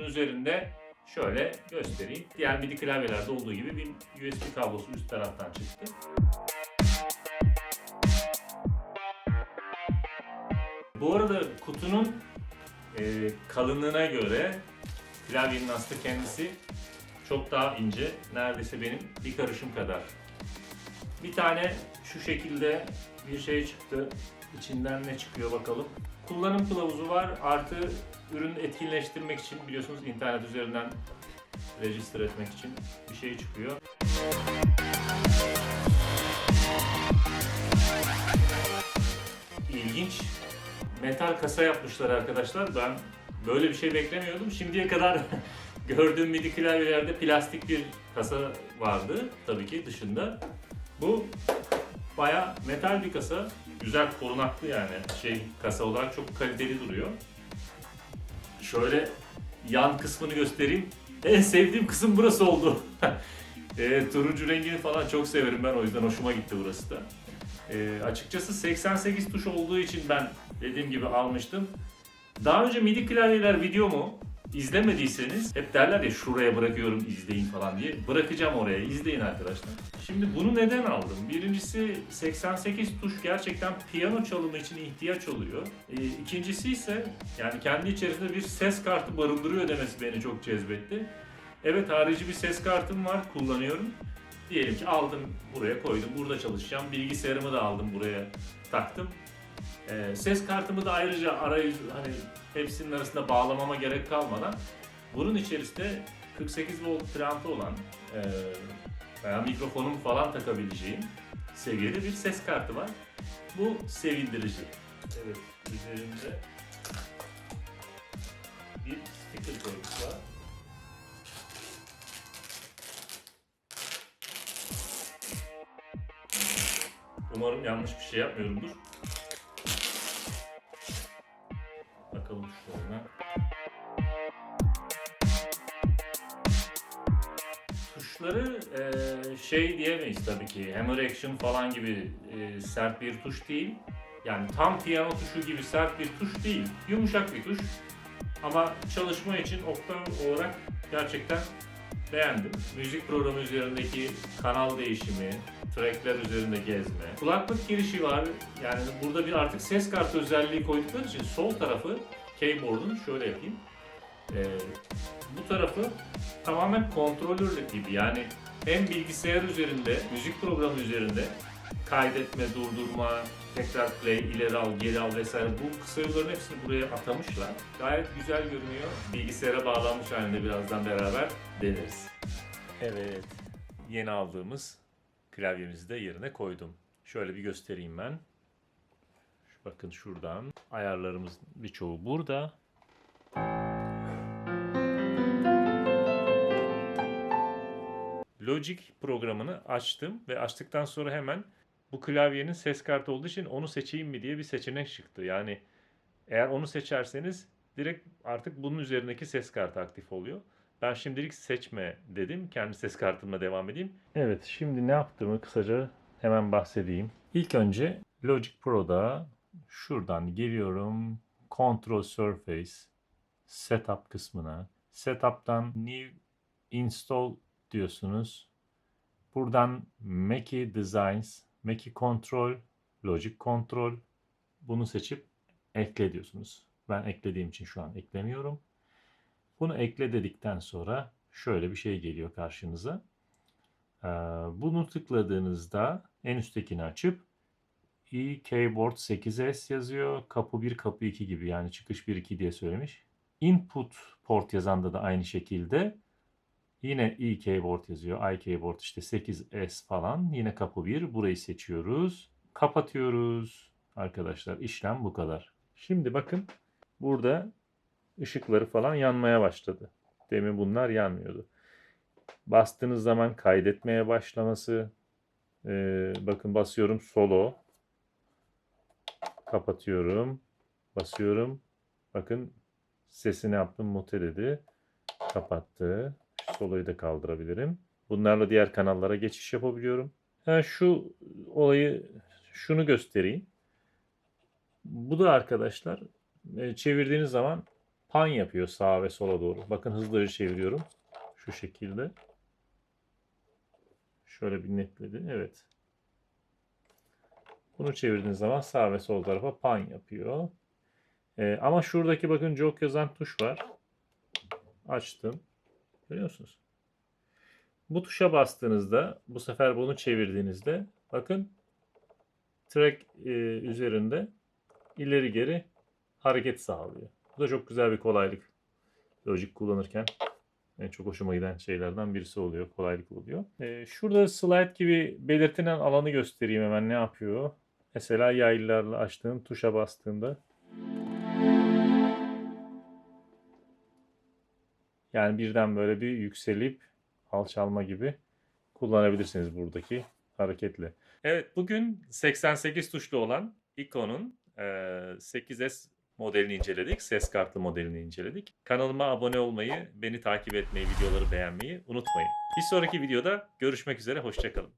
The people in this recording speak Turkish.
Bunun üzerinde şöyle göstereyim. Diğer MIDI klavyelerde olduğu gibi bir USB kablosu üst taraftan çıktı. Bu arada kutunun e, kalınlığına göre klavyenin aslında kendisi çok daha ince. Neredeyse benim bir karışım kadar. Bir tane şu şekilde bir şey çıktı. İçinden ne çıkıyor bakalım. Kullanım kılavuzu var. Artı ürün etkinleştirmek için biliyorsunuz internet üzerinden register etmek için bir şey çıkıyor. İlginç. Metal kasa yapmışlar arkadaşlar. Ben böyle bir şey beklemiyordum. Şimdiye kadar gördüğüm MIDI klavyelerde plastik bir kasa vardı tabii ki dışında. Bu baya metal bir kasa. Güzel korunaklı yani şey kasa olarak çok kaliteli duruyor. Şöyle yan kısmını göstereyim. En sevdiğim kısım burası oldu. e, turuncu rengini falan çok severim ben o yüzden hoşuma gitti burası da. E, açıkçası 88 tuş olduğu için ben dediğim gibi almıştım. Daha önce MIDI klavyeler video mu? İzlemediyseniz hep derler ya şuraya bırakıyorum izleyin falan diye. Bırakacağım oraya izleyin arkadaşlar. Şimdi bunu neden aldım? Birincisi 88 tuş gerçekten piyano çalımı için ihtiyaç oluyor. Ee, ikincisi ise yani kendi içerisinde bir ses kartı barındırıyor demesi beni çok cezbetti. Evet harici bir ses kartım var kullanıyorum. Diyelim ki aldım buraya koydum burada çalışacağım. Bilgisayarımı da aldım buraya taktım. Ee, ses kartımı da ayrıca arayüz hani hepsinin arasında bağlamama gerek kalmadan bunun içerisinde 48 volt preampı olan e, veya mikrofonumu falan takabileceğim seviyede bir ses kartı var. Bu sevindirici. Evet, üzerinde bir sticker koymuş var. Umarım yanlış bir şey yapmıyorumdur. Tuşları eee, şey diyemeyiz tabii ki. Hammer Action falan gibi eee, sert bir tuş değil. Yani tam piyano tuşu gibi sert bir tuş değil. Yumuşak bir tuş. Ama çalışma için oktav olarak gerçekten beğendim. Müzik programı üzerindeki kanal değişimi, trackler üzerinde gezme. Kulaklık girişi var. Yani burada bir artık ses kartı özelliği koydukları için sol tarafı keyboard'un şöyle yapayım. Ee, bu tarafı tamamen kontrolör gibi. Yani hem bilgisayar üzerinde, müzik programı üzerinde kaydetme, durdurma, tekrar play, ileri al, geri al vesaire bu kısa yolların hepsini buraya atamışlar. Gayet güzel görünüyor. Bilgisayara bağlanmış halinde birazdan beraber deneriz. Evet, yeni aldığımız klavyemizi de yerine koydum. Şöyle bir göstereyim ben. Bakın şuradan ayarlarımız birçoğu burada. Logic programını açtım ve açtıktan sonra hemen bu klavyenin ses kartı olduğu için onu seçeyim mi diye bir seçenek çıktı. Yani eğer onu seçerseniz direkt artık bunun üzerindeki ses kartı aktif oluyor. Ben şimdilik seçme dedim. Kendi ses kartımla devam edeyim. Evet şimdi ne yaptığımı kısaca hemen bahsedeyim. İlk önce Logic Pro'da şuradan geliyorum. Control Surface Setup kısmına. Setup'tan New Install diyorsunuz. Buradan Mackie Designs, Mackie Control, Logic Control bunu seçip ekle diyorsunuz. Ben eklediğim için şu an eklemiyorum. Bunu ekle dedikten sonra şöyle bir şey geliyor karşınıza. Ee, Bunu tıkladığınızda en üsttekini açıp e-keyboard 8S yazıyor. Kapı 1, kapı 2 gibi yani çıkış 1, 2 diye söylemiş. Input port yazanda da aynı şekilde Yine e-keyboard yazıyor. iKeyboard işte 8S falan. Yine kapı 1. Burayı seçiyoruz. Kapatıyoruz. Arkadaşlar işlem bu kadar. Şimdi bakın burada ışıkları falan yanmaya başladı. Demin bunlar yanmıyordu. Bastığınız zaman kaydetmeye başlaması. Ee, bakın basıyorum solo. Kapatıyorum. Basıyorum. Bakın sesini yaptım mute dedi. Kapattı. Soloyu da kaldırabilirim. Bunlarla diğer kanallara geçiş yapabiliyorum. Ha, şu olayı şunu göstereyim. Bu da arkadaşlar e, çevirdiğiniz zaman pan yapıyor sağa ve sola doğru. Bakın hızlıca çeviriyorum. Şu şekilde. Şöyle bir netledi. Evet. Bunu çevirdiğiniz zaman sağ ve sol tarafa pan yapıyor. Ee, ama şuradaki bakın jog yazan tuş var. Açtım. Görüyor musunuz? Bu tuşa bastığınızda bu sefer bunu çevirdiğinizde bakın track e, üzerinde ileri geri hareket sağlıyor. Bu da çok güzel bir kolaylık. Logic kullanırken en çok hoşuma giden şeylerden birisi oluyor. Kolaylık oluyor. Ee, şurada slide gibi belirtilen alanı göstereyim hemen ne yapıyor. Mesela yaylılarla açtığın tuşa bastığında yani birden böyle bir yükselip alçalma gibi kullanabilirsiniz buradaki hareketle. Evet bugün 88 tuşlu olan Icon'un e, 8S modelini inceledik. Ses kartı modelini inceledik. Kanalıma abone olmayı, beni takip etmeyi, videoları beğenmeyi unutmayın. Bir sonraki videoda görüşmek üzere, hoşçakalın.